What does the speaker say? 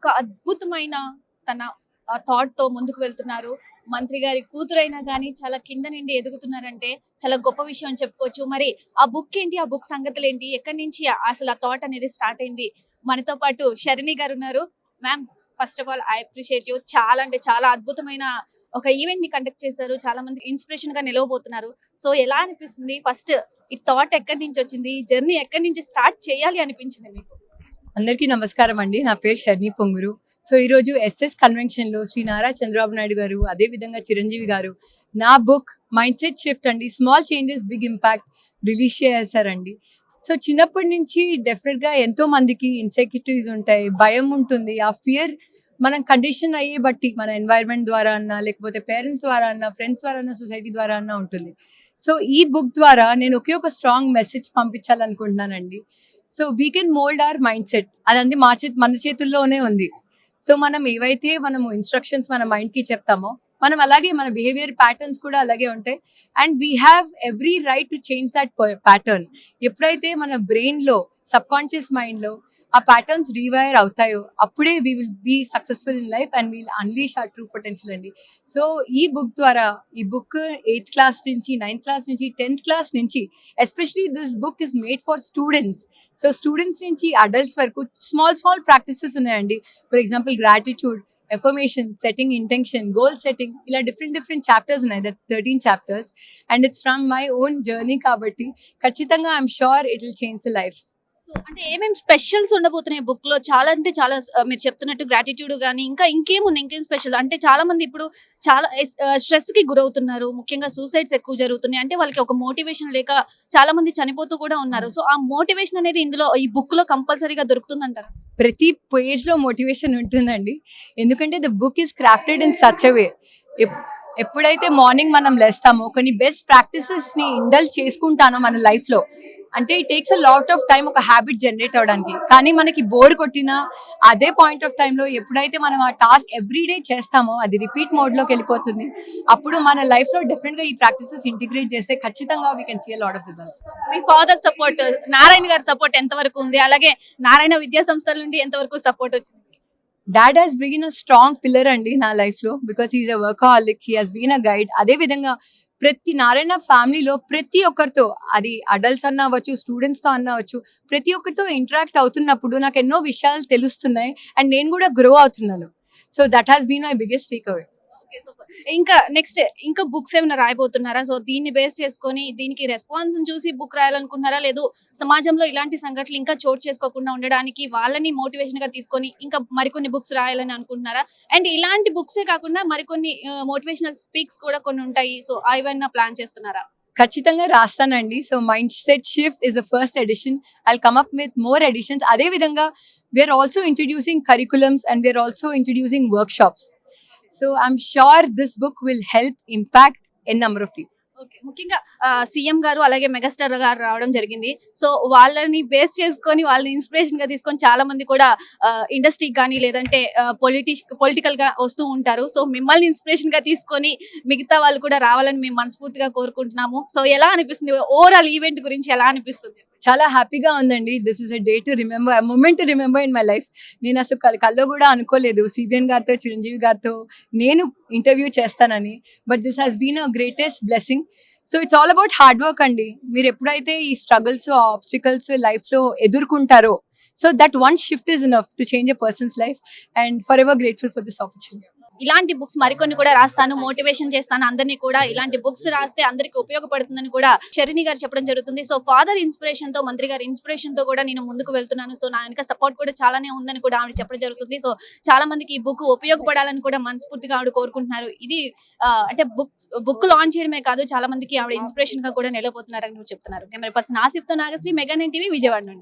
ఒక అద్భుతమైన తన థాట్తో ముందుకు వెళ్తున్నారు. మంత్రి గారి కూతురైనా కానీ చాలా కింద నుండి ఎదుగుతున్నారంటే చాలా గొప్ప విషయం అని చెప్పుకోవచ్చు. మరి ఆ బుక్ ఏంటి? ఆ బుక్ సంగతులు ఏంటి ఎక్కడి నుంచి అసలు ఆ థాట్ అనేది స్టార్ట్ అయింది? మనతో పాటు శరణి గారు ఉన్నారు. Ma'am first of all I appreciate you చాలా అంటే చాలా అద్భుతమైన ఒక ఈవెంట్ని కండక్ట్ చేశారు. చాలా మంది ఇన్స్పిరేషన్గా నిలవబోతున్నారు. సో ఎలా అనిపిస్తుంది? ఫస్ట్ ఈ థాట్ ఎక్కడి నుంచి వచ్చింది? ఈ జర్నీ ఎక్కడి నుంచి స్టార్ట్ చేయాలి అనిపించింది మీకు? అందరికీ నమస్కారం అండి. నా పేరు షర్ని పొంగురు. సో ఈరోజు ఎస్ఎస్ కన్వెన్షన్లో శ్రీ నారా చంద్రబాబు నాయుడు గారు అదే విధంగా చిరంజీవి గారు నా బుక్ మైండ్ సెట్ షిఫ్ట్ అండి. Small changes big impact release చేశారండి. సో చిన్నప్పటి నుంచి డెఫినెట్గా ఎంతో మందికి ఇన్సెక్యూరిటీస్ ఉంటాయి భయం ఉంటుంది. ఆ ఫియర్ మనం కండిషన్ అయ్యి బట్టి మన ఎన్వైర్న్మెంట్ ద్వారా అన్నా లేకపోతే పేరెంట్స్ ద్వారా అన్నా ఫ్రెండ్స్ ద్వారా అన్నా సొసైటీ ద్వారా అన్నా ఉంటుంది. సో ఈ బుక్ ద్వారా నేను ఒకే ఒక strong message పంపించాలనుకుంటున్నానండి. So we can mould our mindset అదంది మా చేతి మన చేతుల్లోనే ఉంది. సో మనం ఏవైతే మనము ఇన్స్ట్రక్షన్స్ మన మైండ్కి చెప్తామో మనం అలాగే మన బిహేవియర్ ప్యాటర్న్స్ కూడా అలాగే ఉంటాయి. And we have every right to change that pattern ఎప్పుడైతే మన బ్రెయిన్లో సబ్ కాన్షియస్ మైండ్లో ఆ ప్యాటర్న్స్ రీవైర్ అవుతాయో అప్పుడే we will be successful in life and we'll unleash a true potential అండి. సో ఈ బుక్ ద్వారా ఈ బుక్ ఎయిత్ క్లాస్ నుంచి నైన్త్ క్లాస్ నుంచి టెన్త్ క్లాస్ నుంచి especially this book is made for students so students నుంచి అడల్ట్స్ వరకు small small practices ఉన్నాయండి. For example gratitude affirmation setting intention goal setting ఇలా డిఫరెంట్ డిఫరెంట్ చాప్టర్స్ ఉన్నాయి. That thirteen chapters and it's from my own journey కాబట్టి ఖచ్చితంగా I'm sure it will change the lifes so అంటే ఏమేమి specials ఉండబోతున్నాయి బుక్లో చాలా అంటే చాలా మీరు చెప్తున్నట్టు గ్రాటిట్యూడ్ కానీ ఇంకా ఇంకేమున్నాయి ఇంకేం స్పెషల్ అంటే చాలా మంది ఇప్పుడు చాలా స్ట్రెస్కి గురవుతున్నారు. ముఖ్యంగా సూసైడ్స్ ఎక్కువ జరుగుతున్నాయి. అంటే వాళ్ళకి ఒక మోటివేషన్ లేక చాలా మంది చనిపోతూ కూడా ఉన్నారు. సో ఆ మోటివేషన్ అనేది ఇందులో ఈ బుక్లో కంపల్సరీగా దొరుకుతుందంటారా? ప్రతి పేజ్లో మోటివేషన్ ఉంటుందండి. ఎందుకంటే the book is crafted in such a way ఎప్పుడైతే మార్నింగ్ మనం లేస్తామో కొన్ని బెస్ట్ ప్రాక్టీసెస్ని ఇండల్ చేసుకుంటానో మన లైఫ్లో. అంటే it takes a lot of time ఒక హ్యాబిట్ జనరేట్ అవడానికి. కానీ మనకి బోర్ కొట్టినా అదే పాయింట్ ఆఫ్ టైంలో ఎప్పుడైతే మనం ఆ టాస్క్ ఎవ్రీడే చేస్తామో అది రిపీట్ మోడ్లోకి వెళ్ళిపోతుంది. అప్పుడు మన లైఫ్లో డెఫినెట్గా ఈ ప్రాక్టీసెస్ ఇంటిగ్రేట్ చేస్తే ఖచ్చితంగా we can see lot of results me father support Narayana గారి సపోర్ట్ ఎంత వరకు ఉంది? అలాగే నారాయణ విద్యా సంస్థల నుండి ఎంత వరకు సపోర్ట్ వచ్చింది? Dad has been a strong pillar అండి నా లైఫ్లో because he is a workaholic he has been a guide అదే విధంగా ప్రతి నారాయణ ఫ్యామిలీలో ప్రతి ఒక్కరితో అది అడల్ట్స్ అన్న అవ్వచ్చు స్టూడెంట్స్తో అన్న అవ్వచ్చు ప్రతి ఒక్కరితో ఇంటరాక్ట్ అవుతున్నప్పుడు నాకు ఎన్నో విషయాలు తెలుస్తున్నాయి అండ్ నేను కూడా గ్రో అవుతున్నాను. So that has been my biggest takeaway ఇంకా నెక్స్ట్ ఇంకా బుక్స్ ఏమైనా రాయబోతున్నారా? సో దీన్ని బేస్ చేసుకొని దీనికి రెస్పాన్స్ చూసి బుక్ రాయాలనుకుంటున్నారా? లేదు సమాజంలో ఇలాంటి సంఘటనలు ఇంకా చోటు చేసుకోకుండా ఉండడానికి వాళ్ళని మోటివేషన్గా తీసుకొని ఇంకా మరికొన్ని బుక్స్ రాయాలని అనుకుంటున్నారా? అండ్ ఇలాంటి బుక్సే కాకుండా మరికొన్ని మోటివేషనల్ స్పీక్స్ కూడా కొన్ని ఉంటాయి. సో అవన్నీ ప్లాన్ చేస్తున్నారా? ఖచ్చితంగా రాస్తానండి. So mindset shift is the first edition I come up with more editions అదే విధంగా we're also introducing curriculums and we're also introducing work So I'm sure this book will help impact a number of people. Okay. ముఖ్యంగా CM garu అలాగే megastar గారు రావడం జరిగింది. So వాళ్ళని base చేసుకొని వాళ్ళని ఇన్స్పిరేషన్గా తీసుకొని చాలా మంది కూడా ఇండస్ట్రీకి కానీ లేదంటే పొలిటిష్ పొలిటికల్గా వస్తూ ఉంటారు. సో మిమ్మల్ని ఇన్స్పిరేషన్గా తీసుకొని మిగతా వాళ్ళు కూడా రావాలని మేము మనస్ఫూర్తిగా కోరుకుంటున్నాము. సో ఎలా అనిపిస్తుంది? ఓవరాల్ ఈవెంట్ గురించి ఎలా అనిపిస్తుంది? చాలా హ్యాపీగా ఉందండి. This is a day to remember moment to remember in my life నేను అసలు కల్లో కూడా అనుకోలేదు. సిబిఎన్ గారితో చిరంజీవి గారితో నేను ఇంటర్వ్యూ చేస్తానని. But this has been a greatest blessing so it's all about hard work అండి. మీరు ఎప్పుడైతే ఈ స్ట్రగుల్స్ ఆబ్స్టికల్స్ లైఫ్లో ఎదుర్కొంటారో so that one shift is enough to change a person's life and forever grateful for this opportunity ఇలాంటి books మరికొన్ని కూడా రాస్తాను motivation చేస్తాను. అందరినీ కూడా ఇలాంటి బుక్స్ రాస్తే అందరికి ఉపయోగపడుతుందని కూడా షరిని గారు చెప్పడం జరుగుతుంది. సో ఫాదర్ ఇన్స్పిరేషన్తో మంత్రి గారి ఇన్స్పిరేషన్తో కూడా నేను ముందుకు వెళ్తున్నాను. సో నా వెనక సపోర్ట్ కూడా చాలానే ఉందని కూడా ఆవిడ చెప్పడం జరుగుతుంది. సో చాలా మందికి ఈ బుక్ ఉపయోగపడాలని కూడా మనస్ఫూర్తిగా ఆవిడ కోరుకుంటున్నారు. ఇది ఆ, అంటే బుక్స్ బుక్ లాంచ్ చేయడమే కాదు చాలా మందికి ఆవిడ ఇన్స్పిరేషన్గా కూడా నిలబోతున్నారని చెప్తున్నారు. కెమెరా పర్సన్ ఆసిఫ్తో నాగశ్రీ మెగా టీవీ విజయవాడ నుండి.